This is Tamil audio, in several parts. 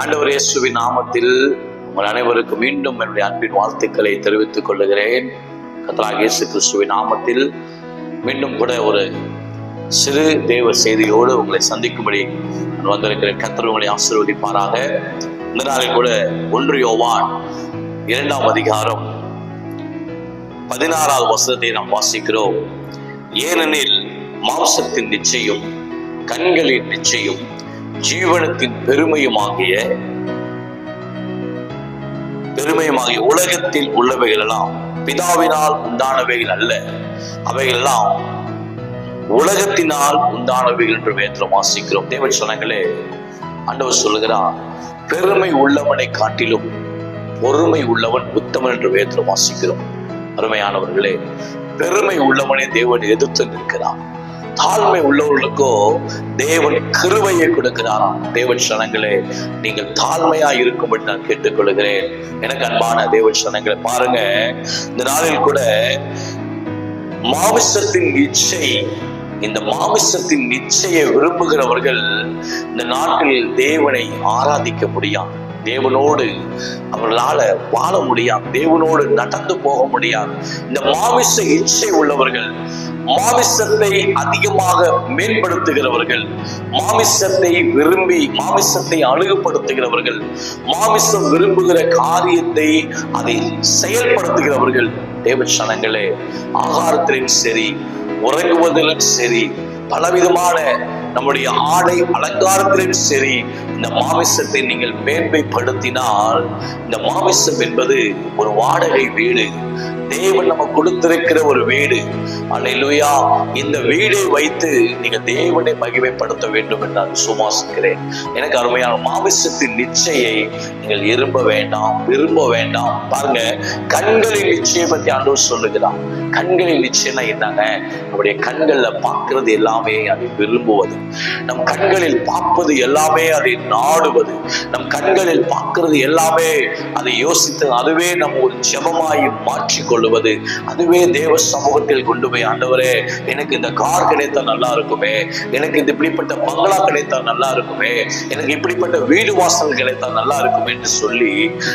அண்டவர் இயேசுவின் நாமத்தில் உங்கள் அனைவருக்கும் மீண்டும் என்னுடைய அன்பின் வாழ்த்துக்களை தெரிவித்துக் கொள்ளுகிறேன் கத்ராக இயேசு கிறிஸ்துவின் நாமத்தில் மீண்டும் கூட ஒரு சிறு தேவ செய்தியோடு உங்களை சந்திக்கும்படி நான் வந்திருக்கிறேன் கத்தர் உங்களை ஆசீர்வதிப்பாராக. இந்த நாளில் கூட ஒன்று யோவான் இரண்டாம் அதிகாரம் பதினாறாவது வசனத்தை நாம் வாசிக்கிறோம். ஏனெனில் மாம்சத்தின் நிச்சயம் கண்களின் நிச்சயம் ஜீவனத்தின் பெருமையுமாகிய பெருமையுமாகிய உலகத்தில் உள்ளவைகள் எல்லாம் பிதாவினால் உண்டானவைகள் அல்ல. அவைகள் எல்லாம் உலகத்தினால் உண்டானவைகள் என்று வேதத்தில் வாசிக்கிறோம். தேவன் சொன்னாங்களே ஆண்டவர் சொல்லுகிறார் பெருமை உள்ளவனை காட்டிலும் பொறுமை உள்ளவன் உத்தமன் என்று வேதத்தில் வாசிக்கிறோம். அருமையானவர்களே பெருமை உள்ளவனை தேவன் எதிர்த்து நிற்கிறான் தாழ்மை உள்ளவர்களுக்கோ தேவன் கிருவையை கொடுக்கிறாராம் தேவன் சனங்களே நீங்கள் தாழ்மையா இருக்கும்படி நான் கேட்டுக்கொள்கிறேன். எனக்கு அன்பான தேவன் சனங்களை பாருங்க இந்த நாளில் கூட மாமிசத்தின் இச்சை இந்த மாமிசத்தின் நிச்சய விரும்புகிறவர்கள் இந்த நாட்டில் தேவனை ஆராதிக்க முடியாது. தேவனோடு அவர்களால வாழ முடியாது. தேவனோடு நடந்து போக முடியாது. இந்த மாமிச இச்சை உள்ளவர்கள் மாமிசத்தை அதிகமாக மேம்படுத்துகிறவர்கள் மாமிசத்தை விரும்பி மாமிசத்தை அழுகுப்படுத்துகிறவர்கள் மாமிசம் விரும்புகிற காரியத்தை அதை செயல்படுத்துகிறவர்கள் தேவச்சனங்களே ஆகாரத்திலும் சரி உறங்குவதிலும் சரி பலவிதமான நம்முடைய ஆடை அலங்காரத்திலும் சரி இந்த மாமிசத்தை நீங்கள் மேன்மைப்படுத்தினால் இந்த மாமிசம் என்பது ஒரு வாடகை வீடு. தேவன் நம்ம கொடுத்திருக்கிற ஒரு வீடு. அல்லேலூயா இந்த வீடை வைத்து நீங்க தேவனை மகிமைப்படுத்த வேண்டும் என்று நான் சுமாசிக்கிறேன் எனக்கு அருமையான மாமிசத்தின் நிச்சயை நீங்கள் விரும்ப வேண்டாம் விரும்ப வேண்டாம். பாருங்க கண்களின் நிச்சயம் பத்தி ஆண்டவர் சொல்லுகிறான் கண்களின் நிச்சயம்னா என்னங்க? நம்முடைய கண்கள்ல பார்க்கிறது எல்லாமே அதை விரும்புவது. நம் கண்களில் பார்ப்பது எல்லாமே அதை நாடுவது. நம் கண்களில் பார்க்கிறது எல்லாமே அதை யோசித்து அதுவே நம்ம ஒரு ஜெபமாய் மாற்றிக்கொள் சொல்லுவது அதுவே தேவ சமூகத்தில் கொண்டு போய் ஆண்டவரே எனக்கு இந்த கார் கிடைத்தா நல்லா இருக்குமே. எனக்கு இந்த இப்படிப்பட்ட பங்களா கிடைத்தா நல்லா இருக்குமே. எனக்கு இப்படிப்பட்ட வீடு வாசல் கிடைத்தா நல்லா இருக்குமே என்று சொல்லி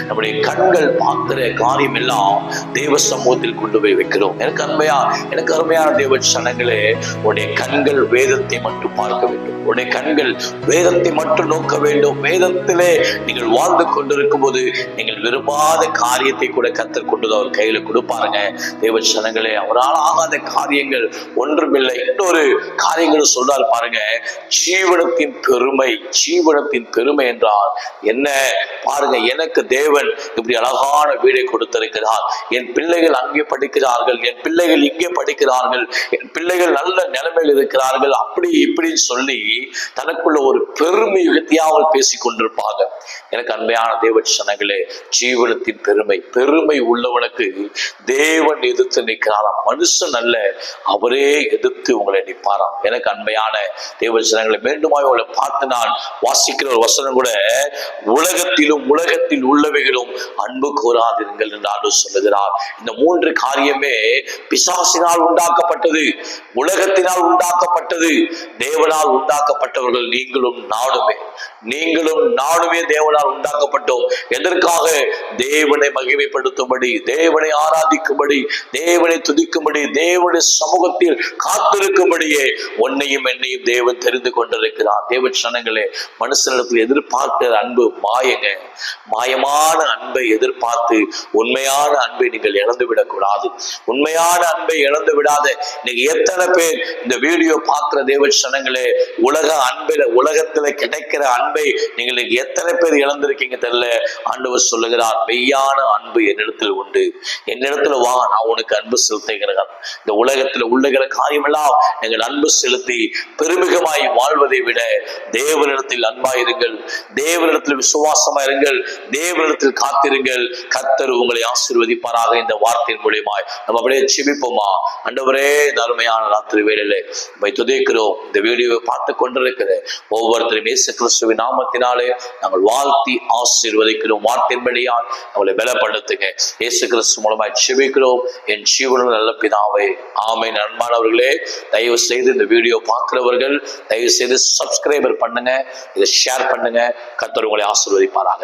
நம்முடைய கண்கள் பார்க்கிற காரியம் எல்லாம் தேவ சமூகத்தில் கொண்டு போய் வைக்கிறோம். எனக்கு அருமையா எனக்கு அருமையான தேவ சனங்களே உடைய கண்கள் வேதத்தை மட்டும் பார்க்க வேண்டும். உடைய கண்கள் வேதத்தை மட்டும் நோக்க வேண்டும். வேதத்திலே நீங்கள் வாழ்ந்து கொண்டிருக்கும் போது நீங்கள் விரும்பாத காரியத்தை கூட கத்தர் கொண்டு அவர் கையில பாருங்க. தேவ சனங்களே அவரால் ஆகாத காரியங்கள் ஒன்றுமில்லை. இன்னொரு காரியங்கள் சொல்றாரு பாருங்க. ஜீவனத்தின் பெருமை ஜீவனத்தின் பெருமை என்றால் என்ன? பாருங்க எனக்கு தேவன் இப்படி அழகான வீடை கொடுத்திருக்கிறார். என் பிள்ளைகள் அங்கே படிக்கிறார்கள் என் பிள்ளைகள் இங்கே படிக்கிறார்கள் என் பிள்ளைகள் நல்ல நிலைமையில் இருக்கிறார்கள் அப்படி இப்படின்னு சொல்லி தனக்குள்ள ஒரு பெருமை வித்தியாமல் பேசிக் கொண்டிருப்பாங்க. எனக்கு அன்பையான தேவ தேவச்சனங்களே ஜீவனத்தின் பெருமை பெருமை உள்ளவனுக்கு தேவன் எதிர்த்து நிற்கிறாராம் மனுஷன் அல்ல அவரே எதிர்த்து உங்களை நிற்பாராம் எனக்கு அன்பையான தேவச்சனங்களை மீண்டுமாய் உங்களை பார்த்து நான் வாசிக்கிற ஒரு வசனம் கூட உலகத்திலும் உலகத்தில் உள்ளவைகளும் அன்பு கூறாதிருங்கள் என்று ஆண்டு சொல்லுகிறார். இந்த மூன்று காரியமே பிசாசினால் உண்டாக்கப்பட்டது உலகத்தினால் உண்டாக்கப்பட்டது தேவனால் உண்டாக்கப்பட்டவர்கள் நீங்களும் நானுமே. நீங்களும் நானுமே தேவனால் உண்டாக்கப்பட்டோம். எதற்காக? தேவனை மகிமைப்படுத்தும்படி தேவனை ஆராதிக்கும்படி தேவனை துதிக்கும்படி தேவனுடைய சமூகத்தில் காத்திருக்கும்படியே உன்னையும் என்னையும் தேவன் தெரிந்து கொண்டிருக்கிறார். தேவ சனங்களே மனுஷனிடத்தில் எதிர்பார்க்கிற அன்பு மாயங்க. மாயமான அன்பை எதிர்பார்த்து உண்மையான அன்பை நீங்கள் இழந்து விடக்கூடாது உண்மையான அன்பை இழந்து விடாத நீங்க எத்தனை பேர் இந்த வீடியோ பார்க்கிற தேவ சனங்களே உலக அன்பில உலகத்துல கிடைக்கிற அன்பை நீங்கள் எத்தனை பேர் இழந்திருக்கீங்க தெரியல? ஆண்டவர் சொல்லுகிறார் மெய்யான அன்பு என்னிடத்தில் உண்டு. என்னிடத்தில் வா நான் உனக்கு அன்பு செலுத்துகிறேன். இந்த உலகத்துல உள்ளகிற காரியமெல்லாம் நீங்கள் அன்பு செலுத்தி பெருமிகமாய் வாழ்வதை விட தேவனிடத்தில் அன்பாயிருங்கள் தேவனிடத்தில் விசுவாசமா இருங்கள். தேவனிடத்தில் காத்திருங்கள். கத்தர் உங்களை ஆசீர்வதிப்பாராக இந்த வார்த்தையின் மூலியமாய். நம்ம அப்படியே சிமிப்போமா அண்டவரே இந்த அருமையான ராத்திரி வேலையில நம்மை துதைக்கிறோம். இந்த வீடியோவை பார்த்து கொண்டிருக்கிற ஒவ்வொருத்தரும் இயேசு கிறிஸ்துவின் நாமத்தினாலே நாங்கள் வாழ்த்தி ஆசீர்வதிக்கிறோம். வார்த்தையின்படியால் நம்மளை பலப்படுத்துங்க. இயேசு கிறிஸ்து மூலமாய் செபிக்கிறோம் என் ஜீவனும் நல்ல பிதாவை ஆமை நண்பானவர்களே தயவு செய்து இந்த வீடியோ பார்க்கிறவர்கள் தயவு செய்து சப்ஸ்கிரைபர் பண்ணுங்க இதை ஷேர் பண்ணுங்க. கத்தர் உங்களை ஆசீர்வதிப்பாராக.